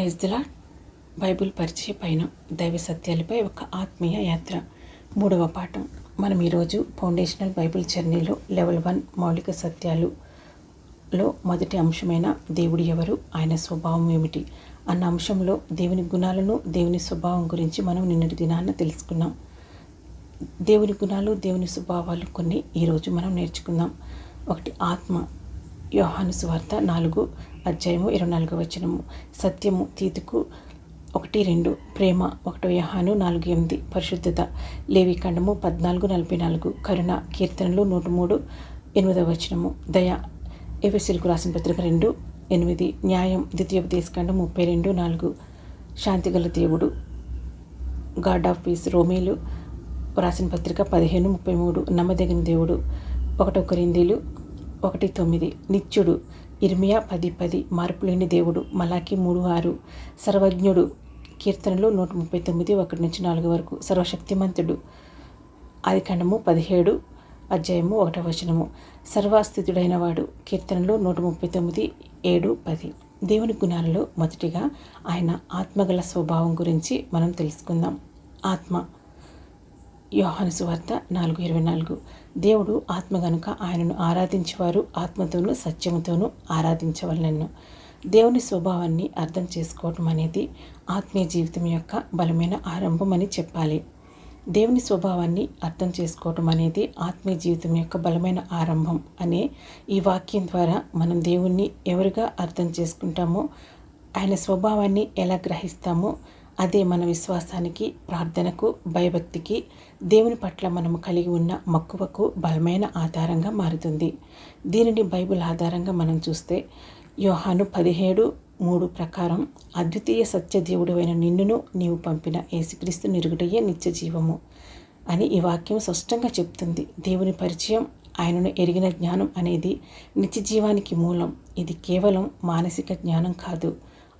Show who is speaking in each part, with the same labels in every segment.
Speaker 1: Praise దిలా Bible పరిచయ పైన దైవ సత్యాలపై ఒక ఆత్మీయ యాత్ర. మూడవ పాఠం. మనం ఈరోజు ఫౌండేషనల్ బైబిల్ జర్నీలో లెవెల్ వన్ మౌలిక సత్యాలులో మొదటి అంశమైన దేవుడు ఎవరు ఆయన స్వభావం ఏమిటి అన్న అంశంలో దేవుని గుణాలను దేవుని స్వభావం గురించి మనం నిన్నటి దినాన్న తెలుసుకున్నాం. దేవుని గుణాలు దేవుని స్వభావాలు కొన్ని ఈరోజు మనం నేర్చుకుందాం. ఒకటి ఆత్మ. యోహాను సువార్త నాలుగు అధ్యాయము ఇరవై నాలుగు వచనము. సత్యము తీతుకు ఒకటి రెండు ప్రేమ ఒకటో యహాను నాలుగు ఎనిమిది పరిశుద్ధత. లేవి ఖండము పద్నాలుగు నలభై నాలుగు కరుణ కీర్తనలు నూట మూడు ఎనిమిదవ వచనము. దయ ఎఫెసిలకు రాసిన పత్రిక రెండు ఎనిమిది న్యాయం ద్వితీయోపదేశకాండం ముప్పై రెండు నాలుగు. శాంతిగల దేవుడు గాడ్ ఆఫ్ పీస్ రోమేలు రాసిన పత్రిక పదిహేను ముప్పై మూడు నమ్మదగిన దేవుడు. ఒకటో కొరిందీలు ఒకటి తొమ్మిది. నిత్యుడు ఇర్మియా పది పది మార్పులేని దేవుడు మలాకి మూడు ఆరు. సర్వజ్ఞుడు కీర్తనలు నూట ముప్పై తొమ్మిది ఒకటి నుంచి నాలుగు వరకు. సర్వశక్తిమంతుడు ఆదికాండము పదిహేడు అధ్యాయము ఒకటవ వచనము. సర్వాస్థితుడైన వాడు కీర్తనలు నూట ముప్పై తొమ్మిది ఏడు పది. దేవుని గుణాలలో మొదటిగా ఆయన ఆత్మగల స్వభావం గురించి మనం తెలుసుకుందాం. ఆత్మ యోహాను సువార్త నాలుగు ఇరవై నాలుగు. దేవుడు ఆత్మ గనుక ఆయనను ఆరాధించేవారు ఆత్మతోనూ సత్యముతోనూ ఆరాధించవలనన్ను దేవుని స్వభావాన్ని అర్థం చేసుకోవటం అనేది ఆత్మీయ జీవితం యొక్క బలమైన ఆరంభం అని చెప్పాలి. దేవుని స్వభావాన్ని అర్థం చేసుకోవటం అనేది ఆత్మీయ జీవితం యొక్క బలమైన ఆరంభం అనే ఈ వాక్యం ద్వారా మనం దేవుణ్ణి ఎవరుగా అర్థం చేసుకుంటామో ఆయన స్వభావాన్ని ఎలా గ్రహిస్తామో అదే మన విశ్వాసానికి ప్రార్థనకు భయభక్తికి దేవుని పట్ల మనము కలిగి ఉన్న మక్కువకు బలమైన ఆధారంగా మారుతుంది. దీనిని బైబిల్ ఆధారంగా మనం చూస్తే యోహాను పదిహేడు మూడు ప్రకారం అద్వితీయ సత్యదేవుడు అయిన నిన్నును నీవు పంపిన యేసుక్రీస్తు నిరుగుటయ్యే నిత్య జీవము అని ఈ వాక్యం స్పష్టంగా చెప్తుంది. దేవుని పరిచయం ఆయనను ఎరిగిన జ్ఞానం అనేది నిత్య జీవానికి మూలం. ఇది కేవలం మానసిక జ్ఞానం కాదు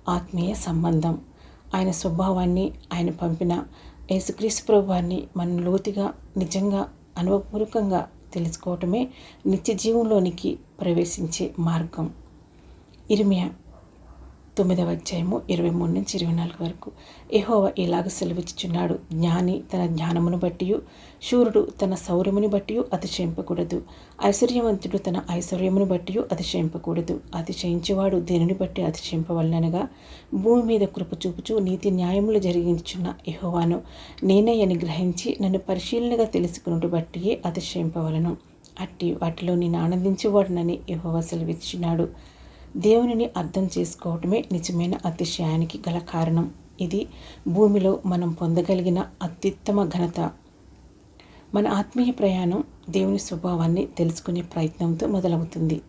Speaker 1: ఆత్మీయ సంబంధం. ఆయన స్వభావాన్ని ఆయన పంపిన యేసుక్రీస్తు ప్రభువాన్ని మనం లోతుగా నిజంగా అనుభవపూర్వకంగా తెలుసుకోవటమే నిత్య జీవంలోనికి ప్రవేశించే మార్గం. ఇరిమియా తొమ్మిదవ అధ్యాయము ఇరవై మూడు నుంచి ఇరవై నాలుగు వరకు. ఎహోవ ఇలాగ సెలవిచ్చుచున్నాడు. జ్ఞాని తన జ్ఞానమును బట్టి శూరుడు తన శౌర్యముని బట్టి అతిశయింపకూడదు. ఐశ్వర్యవంతుడు తన ఐశ్వర్యమును బట్టి అతిశయింపకూడదు. అతిశయించేవాడు దేనిని బట్టి అతిశయింపవలనగా భూమి మీద కృప చూపుచూ నీతి న్యాయములు జరిగించున్న ఎహోవాను నేనే అని గ్రహించి నన్ను పరిశీలనగా తెలుసుకున్నట్టు బట్టియే అతిశయింపవలను. అట్టి వాటిలో నేను ఆనందించేవాడునని యహోవ సెలవిచ్చినాడు దేవునిని అర్థం చేసుకోవటమే నిజమైన అతిశయానికి గల కారణం. ఇది భూమిలో మనం పొందగలిగిన అత్యుత్తమ ఘనత. మన ఆత్మీయ ప్రయాణం దేవుని స్వభావాన్ని తెలుసుకునే ప్రయత్నంతో మొదలవుతుంది.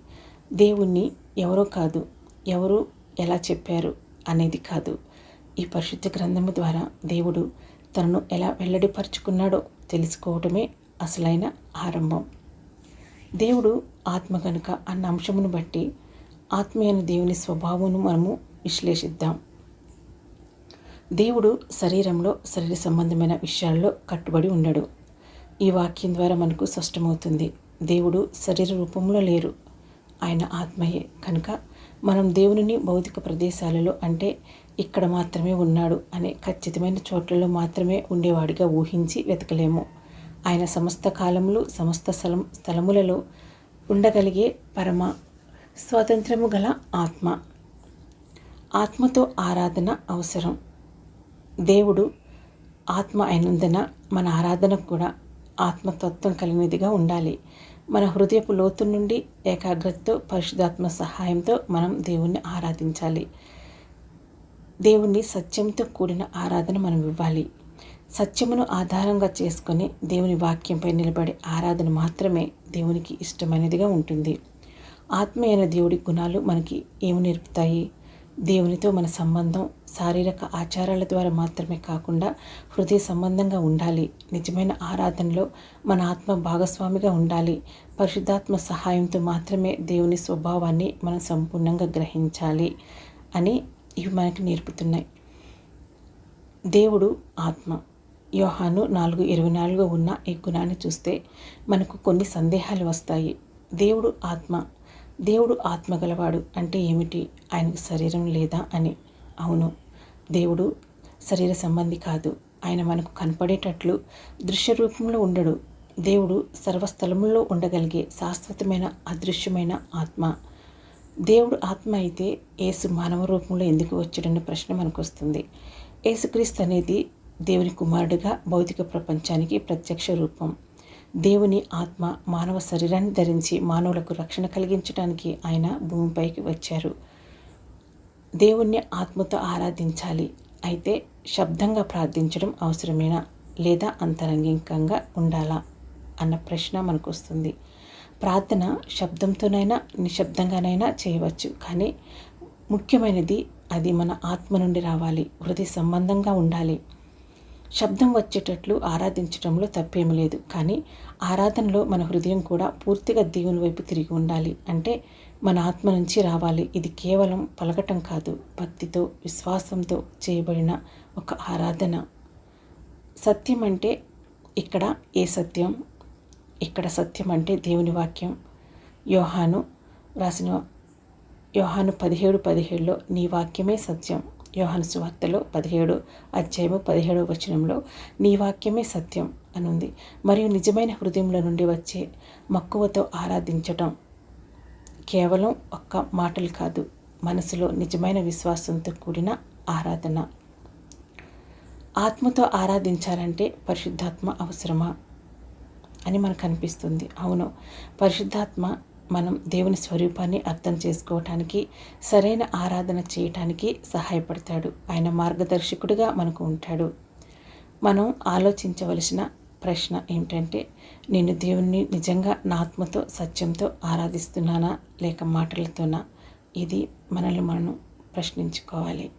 Speaker 1: దేవుణ్ణి ఎవరో కాదు ఎవరు ఎలా చెప్పారు అనేది కాదు. ఈ పరిశుద్ధ గ్రంథము ద్వారా దేవుడు తనను ఎలా వెల్లడిపరుచుకున్నాడో తెలుసుకోవటమే అసలైన ఆరంభం. దేవుడు ఆత్మ కనుక అన్న అంశమును బట్టి ఆత్మీయన దేవుని స్వభావమును మనము విశ్లేషిద్దాం. దేవుడు శరీరంలో శరీర సంబంధమైన విషయాల్లో కట్టుబడి ఉండడు. ఈ వాక్యం ద్వారా మనకు స్పష్టమవుతుంది. దేవుడు శరీర రూపంలో లేరు. ఆయన ఆత్మయే. కనుక మనం దేవునిని భౌతిక ప్రదేశాలలో అంటే ఇక్కడ మాత్రమే ఉన్నాడు అనే ఖచ్చితమైన చోట్లలో మాత్రమే ఉండేవాడిగా ఊహించి వెతకలేము. ఆయన సమస్త కాలములు సమస్త స్థలం స్థలములలో ఉండగలిగే పరమ స్వాతంత్రము గల ఆత్మ. ఆత్మతో ఆరాధన అవసరం. దేవుడు ఆత్మ అయినందున మన ఆరాధన కూడా ఆత్మతత్వం కలిగినదిగా ఉండాలి. మన హృదయపు లోతు నుండి ఏకాగ్రతతో పరిశుధాత్మ సహాయంతో మనం దేవుణ్ణి ఆరాధించాలి. దేవుణ్ణి సత్యంతో కూడిన ఆరాధన మనం ఇవ్వాలి. సత్యమును ఆధారంగా చేసుకొని దేవుని వాక్యంపై నిలబడే ఆరాధన మాత్రమే దేవునికి ఇష్టమైనదిగా ఉంటుంది. ఆత్మీయన దేవుడి గుణాలు మనకి ఏమి నేర్పుతాయి? దేవునితో మన సంబంధం శారీరక ఆచారాల ద్వారా మాత్రమే కాకుండా హృదయ సంబంధంగా ఉండాలి. నిజమైన ఆరాధనలో మన ఆత్మ భాగస్వామిగా ఉండాలి. పరిశుద్ధాత్మ సహాయంతో మాత్రమే దేవుని స్వభావాన్ని మనం సంపూర్ణంగా గ్రహించాలి అని ఇవి మనకి నేర్పుతున్నాయి. దేవుడు ఆత్మ. యోహాను నాలుగు ఇరవై నాలుగు ఉన్న ఈ గుణాన్ని చూస్తే మనకు కొన్ని సందేహాలు వస్తాయి. దేవుడు ఆత్మ. దేవుడు ఆత్మగలవాడు అంటే ఏమిటి? ఆయనకు శరీరం లేదా అని. అవును దేవుడు శరీర సంబంధి కాదు. ఆయన మనకు కనపడేటట్లు దృశ్య రూపంలో ఉండడు. దేవుడు సర్వస్థలముల్లో ఉండగలిగే శాశ్వతమైన అదృశ్యమైన ఆత్మ. దేవుడు ఆత్మ అయితే యేసు మానవ రూపంలో ఎందుకు వచ్చాడన్న ప్రశ్న మనకు వస్తుంది యేసుక్రీస్తు అనేది దేవుని కుమారుడిగా భౌతిక ప్రపంచానికి ప్రత్యక్ష రూపం. దేవుని ఆత్మ మానవ శరీరాన్ని ధరించి మానవులకు రక్షణ కలిగించడానికి ఆయన భూమిపైకి వచ్చారు. దేవుణ్ణి ఆత్మతో ఆరాధించాలి. అయితే శబ్దంగా ప్రార్థించడం అవసరమేనా? లేదా అంతరంగికంగా ఉండాలా? అన్న ప్రశ్న మనకు వస్తుంది ప్రార్థన శబ్దంతోనైనా నిశ్శబ్దంగానైనా చేయవచ్చు. కానీ ముఖ్యమైనది అది మన ఆత్మ నుండి రావాలి. హృదయ సంబంధంగా ఉండాలి. శబ్దం వచ్చేటట్లు ఆరాధించడంలో తప్పేమీ లేదు. కానీ ఆరాధనలో మన హృదయం కూడా పూర్తిగా దేవుని వైపు తిరిగి ఉండాలి. అంటే మన ఆత్మ నుంచి రావాలి. ఇది కేవలం పలకటం కాదు. భక్తితో విశ్వాసంతో చేయబడిన ఒక ఆరాధన. సత్యం అంటే ఇక్కడ ఏ సత్యం? ఇక్కడ సత్యం అంటే దేవుని వాక్యం. యోహాను రాసిన యోహాను పదిహేడు పదిహేడులో నీ వాక్యమే సత్యం. యోహాను సువార్తలో పదిహేడు అధ్యాయము పదిహేడవ వచనంలో నీ వాక్యమే సత్యం అనుంది. మరియు నిజమైన హృదయంలో నుండి వచ్చే మక్కువతో ఆరాధించటం కేవలం ఒక్క మాటలు కాదు మనసులో నిజమైన విశ్వాసంతో కూడిన ఆరాధన. ఆత్మతో ఆరాధించాలంటే పరిశుద్ధాత్మ అవసరమా? అని మనకు అనిపిస్తుంది. అవును పరిశుద్ధాత్మ మనం దేవుని స్వరూపాన్ని అర్థం చేసుకోవటానికి సరైన ఆరాధన చేయటానికి సహాయపడతాడు. ఆయన మార్గదర్శకుడిగా మనకు ఉంటాడు. మనం ఆలోచించవలసిన ప్రశ్న ఏమిటంటే నేను దేవుణ్ణి నిజంగా నా ఆత్మతో సత్యంతో ఆరాధిస్తున్నానా లేక మాటలతోనా? ఇది మనల్ని మనం ప్రశ్నించుకోవాలి.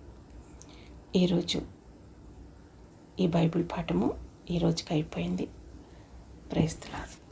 Speaker 1: ఈరోజు ఈ బైబిల్ పాఠము ఈరోజుకి అయిపోయింది. ప్రేస్తులాదు